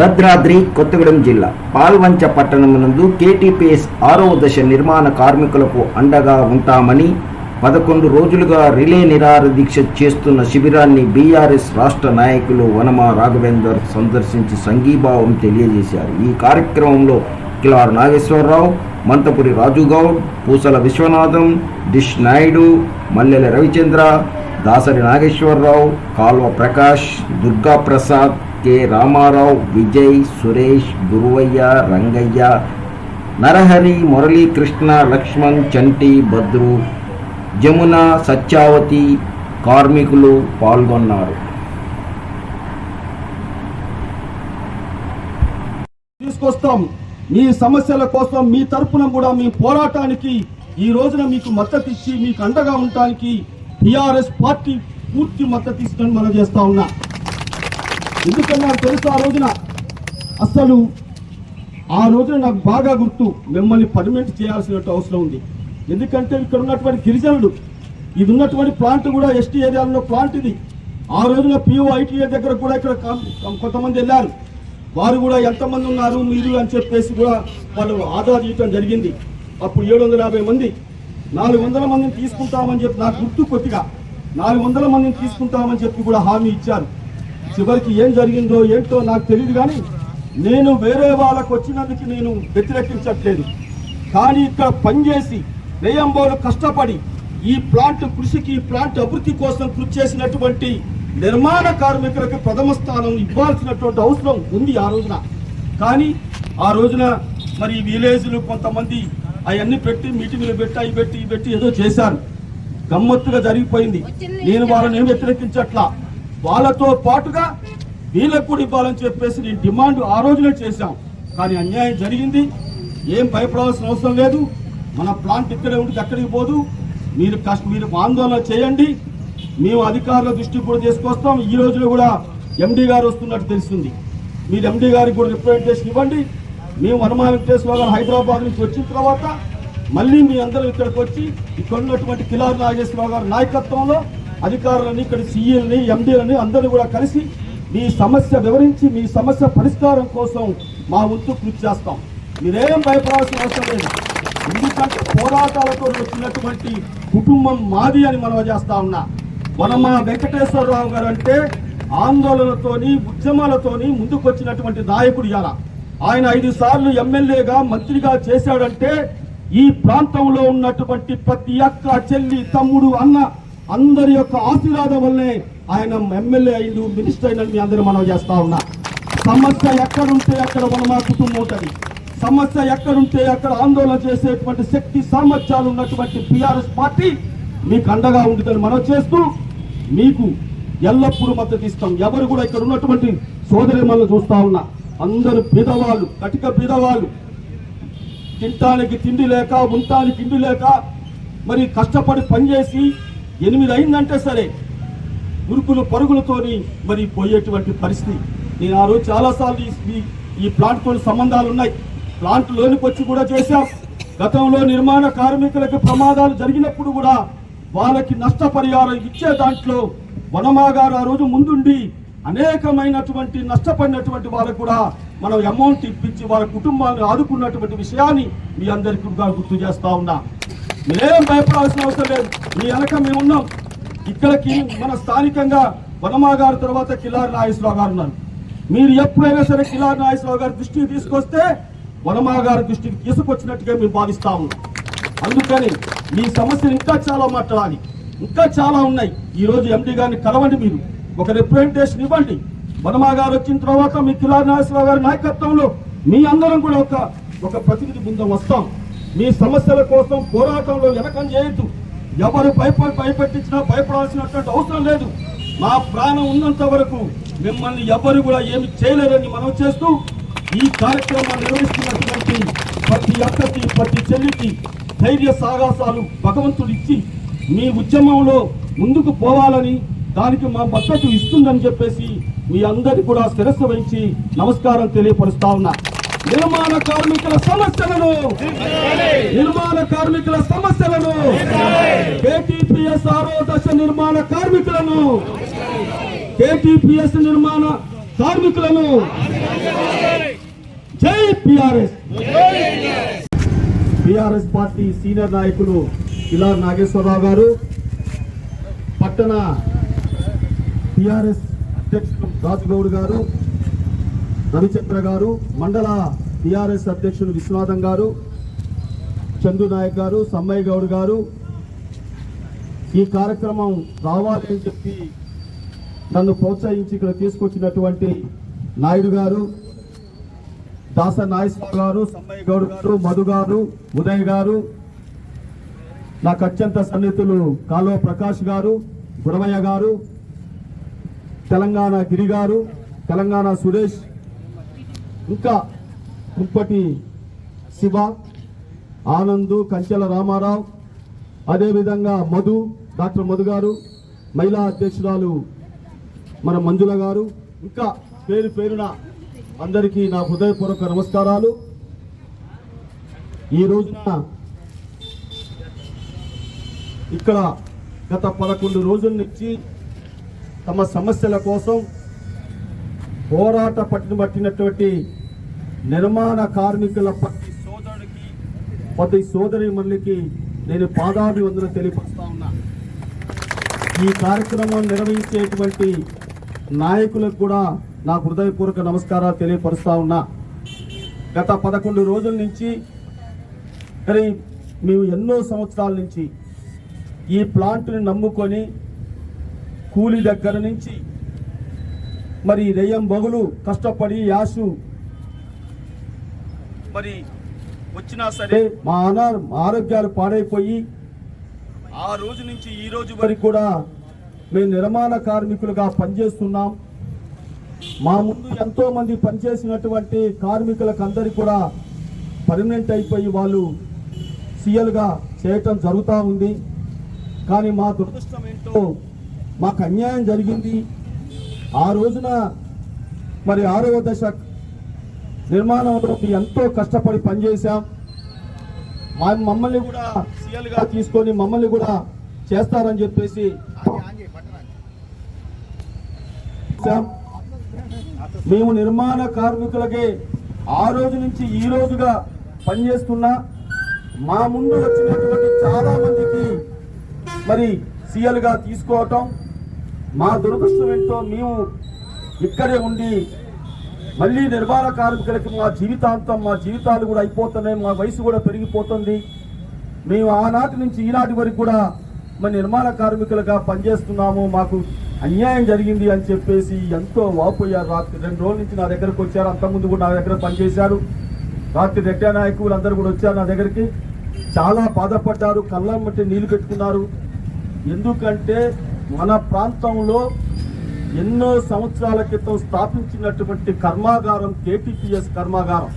భద్రాద్రి కొత్తగూడెం జిల్లా. పాల్వంచ పట్టణం నందు కేటీపీఎస్ ఆరో దశ నిర్మాణ కార్మికులకు అండగా ఉంటామని పదకొండు రోజులుగా రిలే నిరార దీక్ష చేస్తున్న శిబిరాన్ని బీఆర్ఎస్ రాష్ట్ర నాయకులు వనమ రాఘవేందర్ సందర్శించి సంఘీభావం తెలియజేశారు. ఈ కార్యక్రమంలో కిలార్ నాగేశ్వరరావు మంతపురి రాజుగౌడ్ పూసల విశ్వనాథం డిష్ నాయుడు మల్లెల రవిచంద్ర దాసరి నాగేశ్వరరావు కాల్వ ప్రకాష్ దుర్గా ప్రసాద్ కె రామారావు విజయ్ సురేష్ గురువయ్య రంగయ్య నరహరి మురళీకృష్ణ లక్ష్మణ్ చంటి భద్రు జమున సత్యావతి కార్మికులు పాల్గొన్నారు. తీసుకొస్తాం. మీ సమస్యల కోసం మీ తరపున కూడా మీ పోరాటానికి ఈ రోజున మీకు మద్దతు ఇచ్చి మీకు అండగా ఉండటానికి టిఆర్ఎస్ పార్టీ పూర్తి మద్దతు ఇస్తుందని మనం చేస్తా ఉన్నా. ఎందుకన్నా నాకు తెలుసు ఆ రోజున? అసలు ఆ రోజున నాకు బాగా గుర్తు. మిమ్మల్ని పర్మనెంట్ చేయాల్సిన అవసరం ఉంది. ఎందుకంటే ఇక్కడ ఉన్నటువంటి గిరిజనులు ఇది ఉన్నటువంటి ప్లాంట్ కూడా ఎస్టీ ఏరియాలో ప్లాంట్ ఇది. ఆ రోజున పిఓ ఐటీఏ దగ్గర కూడా ఇక్కడ కొంతమంది వెళ్ళారు. వారు కూడా ఎంతమంది ఉన్నారు మీరు అని చెప్పేసి కూడా వాళ్ళు ఆదా చేయటం జరిగింది. అప్పుడు ఏడు వందల యాభై మంది. నాలుగు వందల మందిని తీసుకుంటామని చెప్పి నాకు గుర్తు కొద్దిగా. నాలుగు వందల మందిని తీసుకుంటామని చెప్పి కూడా హామీ ఇచ్చారు. చివరికి ఏం జరిగిందో ఏంటో నాకు తెలియదు కానీ నేను వేరే వాళ్ళకు వచ్చినందుకు నేను వ్యతిరేకించట్లేదు. కానీ ఇక్కడ పనిచేసి రేయంబోలు కష్టపడి ఈ ప్లాంట్ కృషికి ఈ ప్లాంట్ అభివృద్ధి కోసం కృషి చేసినటువంటి నిర్మాణ కార్మికులకు ప్రథమ స్థానం ఇవ్వాల్సినటువంటి అవసరం ఉంది ఆ రోజున. కానీ ఆ రోజున మరి విలేజ్లు కొంతమంది అవన్నీ పెట్టి మీటింగ్లు పెట్టి అవి పెట్టి ఇవి పెట్టి ఏదో చేశారు. గమ్మత్తుగా జరిగిపోయింది. నేను వాళ్ళని ఏం వ్యతిరేకించట్లా? వాళ్ళతో పాటుగా వీళ్ళకు కూడా ఇవ్వాలని చెప్పేసి నేను డిమాండ్ ఆ రోజునే చేశాం. కానీ అన్యాయం జరిగింది. ఏం భయపడాల్సిన అవసరం లేదు. మన ప్లాంట్ ఇక్కడే ఉంటుంది అక్కడికి పోదు. మీరు కష్ట మీరు ఆందోళన చేయండి. మేము అధికారుల దృష్టికి కూడా తీసుకొస్తాం. ఈ రోజులో కూడా ఎండి గారు వస్తున్నట్టు తెలుస్తుంది. మీరు ఎండి గారికి కూడా రిప్రజెంటేషన్ ఇవ్వండి. మేము వనమా వెంకటేశ్వర గారు హైదరాబాద్ నుంచి వచ్చిన తర్వాత మళ్ళీ మీ అందరూ ఇక్కడికి వచ్చి ఇక్కడ ఉన్నటువంటి కిలార్ నాగేశ్వరరావు గారి నాయకత్వంలో అధికారులని ఇక్కడ సీఎల్ని ఎండీలని అందరూ కూడా కలిసి మీ సమస్య వివరించి మీ సమస్య పరిష్కారం కోసం మా వంతు కృషి చేస్తాం. మీరేం భయపడాల్సిన అవసరం లేదు. ఎందుకంటే పోరాటాలతో వచ్చినటువంటి కుటుంబం మాది అని మనం చేస్తా ఉన్నా. మా వెంకటేశ్వరరావు గారు అంటే ఆందోళనతోని ఉద్యమాలతోని ముందుకు వచ్చినటువంటి నాయకుడు ఇలా ఆయన ఐదు సార్లు ఎమ్మెల్యేగా మంత్రిగా చేశాడంటే ఈ ప్రాంతంలో ఉన్నటువంటి ప్రతి అక్క చెల్లి తమ్ముడు అన్న అందరి యొక్క ఆశీర్వాదం వల్లే ఆయన ఎమ్మెల్యే అయిండు మినిస్టర్ అయినని మీ అందరూ మనం చేస్తా ఉన్నా. సమస్య ఎక్కడుంటే అక్కడ వనమా కుటుంబం ఉంటుంది. సమస్య ఎక్కడుంటే అక్కడ ఆందోళన చేసేటువంటి శక్తి సామర్థ్యాలు ఉన్నటువంటి బీఆర్ఎస్ పార్టీ మీకు అండగా ఉంటుందని మనం చేస్తూ మీకు ఎల్లప్పుడూ మద్దతు ఇస్తాం. ఎవరు కూడా ఇక్కడ ఉన్నటువంటి సోదరి మనం చూస్తా ఉన్నా. అందరూ పేదవాళ్ళు కటిక బీదవాళ్ళు. తింటానికి తిండి లేక ఉంటానికి తిండి లేక మరి కష్టపడి పనిచేసి ఎనిమిది అయిందంటే సరే. ఉరుకులు పరుగులతోని మరి పోయేటువంటి పరిస్థితి. నేను ఆ రోజు చాలాసార్లు ఈ- ఈ- ప్లాంట్తో సంబంధాలు ఉన్నాయి ప్లాంట్ లోనికి వచ్చి కూడా చేశాం. గతంలో నిర్మాణ కార్మికులకు ప్రమాదాలు జరిగినప్పుడు కూడా వాళ్ళకి నష్టపరిహారం ఇచ్చే దాంట్లో వనమాగారు ఆ రోజు ముందుండి అనేకమైనటువంటి నష్టపడినటువంటి వాళ్ళకు కూడా మనం అమౌంట్ ఇప్పించి వాళ్ళ కుటుంబాన్ని ఆదుకున్నటువంటి విషయాన్ని మీ అందరికీ గుర్తు చేస్తా ఉన్నా. మీరేం భయపడాల్సిన అవసరం లేదు. మీ వెనక మేము ఉన్నాం. ఇక్కడికి మన స్థానికంగా వనమా గారు తర్వాత కిలారి నాగేశ్వరరావు గారు ఉన్నారు. మీరు ఎప్పుడైనా సరే కిలారి నాగేశ్వరరావు గారి దృష్టికి తీసుకొస్తే వనమా గారి దృష్టికి తీసుకొచ్చినట్టుగా మేము భావిస్తాము అందుకని మీ సమస్యలు ఇంకా చాలా మాట్లాడాలి. ఇంకా చాలా ఉన్నాయి. ఈ రోజు ఎండి గారిని కలవండి మీరు. ఒక రిప్రజెంటేషన్ ఇవ్వండి. వనమా గారు వచ్చిన తర్వాత మీ కిలారి నాగేశ్వరరావు గారి నాయకత్వంలో మీ అందరం కూడా ఒక ఒక ప్రతినిధి బృందం వస్తాం. మీ సమస్యల కోసం పోరాటంలో వెనకం చేయొద్దు. ఎవరు భయపడి భయపెట్టించినా భయపడాల్సినటువంటి అవసరం లేదు. మా ప్రాణం ఉన్నంత వరకు మిమ్మల్ని ఎవరు కూడా ఏమి చేయలేరని మనం చేస్తూ ఈ కార్యక్రమాన్ని నిర్వహిస్తున్నటువంటి ప్రతి అక్కకి ప్రతి చెల్లికి ధైర్య సాహసాలు భగవంతుడు ఇచ్చి మీ ఉద్యమంలో ముందుకు పోవాలని దానికి మా మద్దతు ఇస్తుందని చెప్పేసి మీ అందరికీ కూడా శిరస్సు వహించి నమస్కారం తెలియపరుస్తా ఉన్నా. నిర్మాణ కార్మికుల సమస్యలను నిర్మాణ కార్మికుల సమస్యలను కేటీపీఎస్ ఆరో దశ నిర్మాణ కార్మికులను కేటీపీఎస్ నిర్మాణ కార్మికులను జై పిఆర్ఎస్ పిఆర్ఎస్ పార్టీ సీనియర్ నాయకులు ఇలా నాగేశ్వరరావు గారు పట్టణ పిఆర్ఎస్ అధ్యక్షులు రాజుగౌడ్ గారు రవిచంద్ర గారు మండల టిఆర్ఎస్ అధ్యక్షులు విశ్వనాథం గారు చందు నాయక్ గారు సమ్మయ్య గౌడ్ గారు. ఈ కార్యక్రమం రావాలని చెప్పి నన్ను ప్రోత్సహించి ఇక్కడ తీసుకొచ్చినటువంటి నాయుడు గారు దాస నాగేశ్వర గారు సమ్మయ్య గౌడ్ గారు మధు గారు ఉదయ్ గారు నాకు అత్యంత సన్నిహితులు కాలువ ప్రకాష్ గారు గురవయ్య గారు తెలంగాణ గిరి గారు తెలంగాణ సురేష్ ఇంకా కుంపటి శివ ఆనందు కంచెల రామారావు అదేవిధంగా మధు డాక్టర్ మధు గారు మహిళా అధ్యక్షురాలు మన మంజుల గారు. ఇంకా పేరు పేరున అందరికీ నా హృదయపూర్వక నమస్కారాలు. ఈ రోజున ఇక్కడ గత పదకొండు రోజుల నుంచి తమ సమస్యల కోసం పోరాట పట్టిన పట్టినటువంటి నిర్మాణ కార్మికుల ప్రతి సోదరుడికి ప్రతి సోదరి మళ్ళీకి నేను పాదాభివందన తెలియపరుస్తా ఉన్నా. ఈ కార్యక్రమం నిర్వహించేటువంటి నాయకులకు కూడా నా హృదయపూర్వక నమస్కారాలు తెలియపరుస్తా ఉన్నా. గత పదకొండు రోజుల నుంచి మరి మేము ఎన్నో సంవత్సరాల నుంచి ఈ ప్లాంట్ని నమ్ముకొని కూలి దగ్గర నుంచి మరి రెయ్యం బగులు కష్టపడి యాసు మరి వచ్చినా సరే మా అనా ఆరోగ్యాలు పాడైపోయి ఆ రోజు నుంచి ఈ రోజు వరకు కూడా మేము నిర్మాణ కార్మికులుగా పనిచేస్తున్నాం. మా ముందు ఎంతో మంది పనిచేసినటువంటి కార్మికులకు అందరికీ కూడా పర్మనెంట్ అయిపోయి వాళ్ళు సీఎల్గా చేయటం జరుగుతూ ఉంది. కానీ మా దురదృష్టం ఏంటో మాకు అన్యాయం జరిగింది. ఆ రోజున మరి ఆరవ దశ నిర్మాణంలో ఎంతో కష్టపడి పనిచేశాం. మా మమ్మల్ని కూడా సీఎల్గా తీసుకొని మమ్మల్ని కూడా చేస్తారని చెప్పేసి మేము నిర్మాణ కార్మికులకి ఆ రోజు నుంచి ఈ రోజుగా పనిచేస్తున్నా. మా ముందు వచ్చినటువంటి చాలా మందికి మరి సీఎల్గా తీసుకోవటం మా దురదృష్టం ఏంటో మేము ఇక్కడే ఉండి మళ్ళీ నిర్మాణ కార్మికులకి మా జీవితాంతం మా జీవితాలు కూడా అయిపోతున్నాయి మా వయసు కూడా పెరిగిపోతుంది. మేము ఆనాటి నుంచి ఈనాటి వరకు కూడా మా నిర్మాణ కార్మికులుగా పనిచేస్తున్నాము మాకు అన్యాయం జరిగింది అని చెప్పేసి ఎంతో వాపోయారు. రాత్రి రెండు రోజుల నుంచి నా దగ్గరకు వచ్చారు. అంతకుముందు కూడా నా దగ్గర పనిచేశారు. రాత్రి రెడ్డా నాయకులు అందరూ కూడా వచ్చారు నా దగ్గరికి. చాలా బాధపడ్డారు. కళ్ళం బట్టి నీళ్ళు పెట్టుకున్నారు. ఎందుకంటే మన ప్రాంతంలో ఎన్నో సంవత్సరాల క్రితం స్థాపించినటువంటి కర్మాగారం కేటీపీఎస్ కర్మాగారం.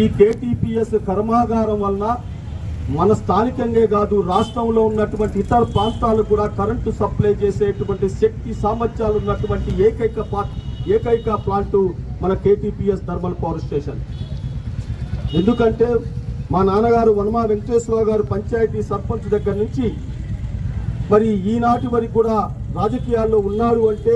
ఈ కేటీపీఎస్ కర్మాగారం వలన మన స్థానికంగా కాదు రాష్ట్రంలో ఉన్నటువంటి ఇతర ప్రాంతాలకు కూడా కరెంటు సప్లై చేసేటువంటి శక్తి సామర్థ్యాలు ఉన్నటువంటి ఏకైక ఏకైక ప్లాంటు మన కేటీపీఎస్ థర్మల్ పవర్ స్టేషన్. ఎందుకంటే మా నాన్నగారు వనమా వెంకటేశ్వరరావు గారు పంచాయతీ సర్పంచ్ దగ్గర నుంచి మరి ఈనాటి వరకు కూడా రాజకీయాల్లో ఉన్నారు అంటే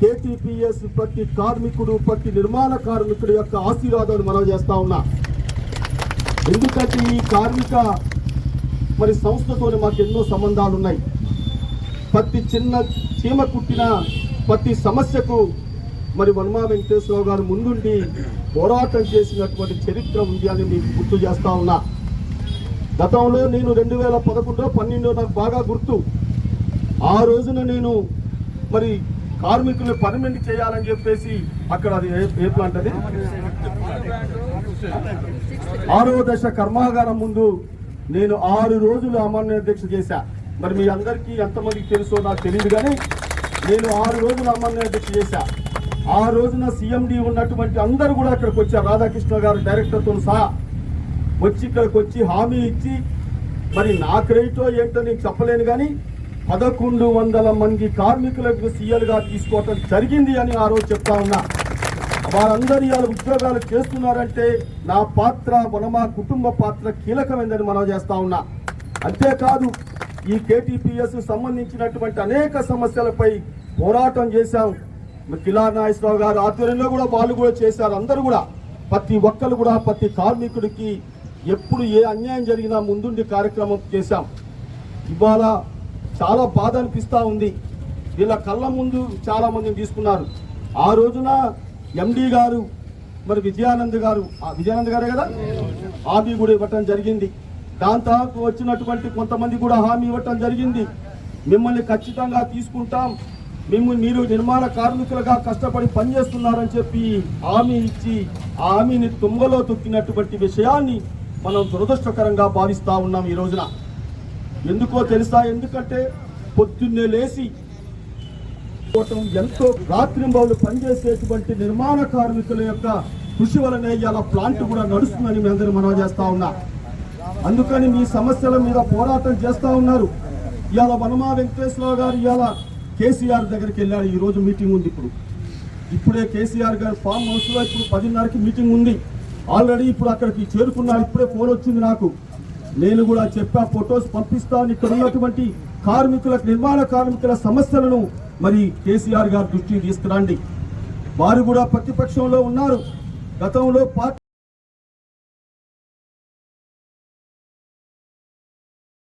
కేటీపీఎస్ ప్రతి కార్మికుడు ప్రతి నిర్మాణ కార్మికుడు యొక్క ఆశీర్వాదాన్ని మనం చేస్తా ఉన్నా. ఎందుకంటే ఈ కార్మిక మరి సంస్థతో మాకు ఎన్నో సంబంధాలు ఉన్నాయి. ప్రతి చిన్న చీమ కుట్టిన ప్రతి సమస్యకు మరి వన్మా వెంకటేశ్వరరావు గారు ముందుండి పోరాటం చేసినటువంటి చరిత్ర ఉంది అని మీకు గుర్తు చేస్తా ఉన్నా. గతంలో నేను రెండు వేల పదకొండులో పన్నెండులో నాకు బాగా గుర్తు. ఆ రోజున నేను మరి కార్మికుల్ని పర్మనెంట్ చేయాలని చెప్పేసి అక్కడ అది ఏ- ప్లాంట్ అది? ఆరో దశ కర్మాగారం ముందు నేను ఆరు రోజులు అమరణ దీక్ష చేశా. మరి మీ అందరికీ ఎంతమందికి తెలుసో నాకు తెలియదు కానీ నేను ఆరు రోజులు అమరణ దీక్ష చేశా. ఆ రోజున సిఎండి ఉన్నటువంటి అందరూ కూడా అక్కడికి వచ్చారు. రాధాకృష్ణ గారు డైరెక్టర్తో సహా. వచ్చి ఇక్కడికి వచ్చి హామీ ఇచ్చి మరి నా క్రెడిటో ఏంటో నేను చెప్పలేను కానీ పదకొండు వందల మంది కార్మికులకు సీఎల్గా తీసుకోవటం జరిగింది అని ఆ రోజు చెప్తా ఉన్నా. వారందరూ ఇవాళ ఉద్యోగాలు చేస్తున్నారంటే నా పాత్ర మన మా కుటుంబ పాత్ర కీలకమైందని మనం చేస్తా ఉన్నా. అంతేకాదు ఈ కేటీపీఎస్ సంబంధించినటువంటి అనేక సమస్యలపై పోరాటం చేశాం. కిలా నాగేశ్వరరావు గారు ఆధ్వర్యంలో కూడా వాళ్ళు కూడా చేశారు. అందరూ కూడా ప్రతి ఒక్కరు కూడా ప్రతి కార్మికుడికి ఎప్పుడు ఏ అన్యాయం జరిగినా ముందుండి కార్యక్రమం చేశాం. ఇవాళ చాలా బాధ అనిపిస్తూ ఉంది. వీళ్ళ కళ్ళ ముందు చాలా మందిని తీసుకున్నారు. ఆ రోజున ఎండి గారు మరి విజయానంద్ గారు ఆ విజయానంద్ గారే కదా? హామీ కూడా ఇవ్వటం జరిగింది. దాని తర్వాత వచ్చినటువంటి కొంతమంది కూడా హామీ ఇవ్వటం జరిగింది. మిమ్మల్ని ఖచ్చితంగా తీసుకుంటాం. మిమ్మల్ని మీరు నిర్మాణ కార్మికులుగా కష్టపడి పనిచేస్తున్నారని చెప్పి హామీ ఇచ్చి ఆ హామీని తుంగలో తొక్కినటువంటి విషయాన్ని మనం దురదృష్టకరంగా భావిస్తూ ఉన్నాం ఈ రోజున. ఎందుకో తెలుసా? ఎందుకంటే పొద్దున్నే లేచి పోవటం ఎంతో రాత్రింబవులు పనిచేసేటువంటి నిర్మాణ కార్మికుల యొక్క కృషి వలనే ఇలా ప్లాంట్ కూడా నడుస్తుందని మీ అందరూ మనం చేస్తా ఉన్నా. అందుకని మీ సమస్యల మీద పోరాటం చేస్తూ ఉన్నారు. ఇవాళ వనమా వెంకటేశ్వరరావు గారు ఇవాళ కేసీఆర్ దగ్గరికి వెళ్ళారు. ఈరోజు మీటింగ్ ఉంది ఇప్పుడు. ఇప్పుడే కేసీఆర్ గారు ఫామ్ హౌస్లో ఇప్పుడు పదిన్నరకి మీటింగ్ ఉంది. ఆల్రెడీ ఇప్పుడు అక్కడికి చేరుకున్నారు ఇప్పుడే ఫోన్ వచ్చింది నాకు. నేను కూడా చెప్పా ఫొటోస్ పంపిస్తాను ఇక్కడ ఉన్నటువంటి కార్మికుల నిర్మాణ కార్మికుల సమస్యలను మరి కేసీఆర్ గారు దృష్టికి తీసుకురండి. వారు కూడా ప్రతిపక్షంలో ఉన్నారు. గతంలో పార్టీ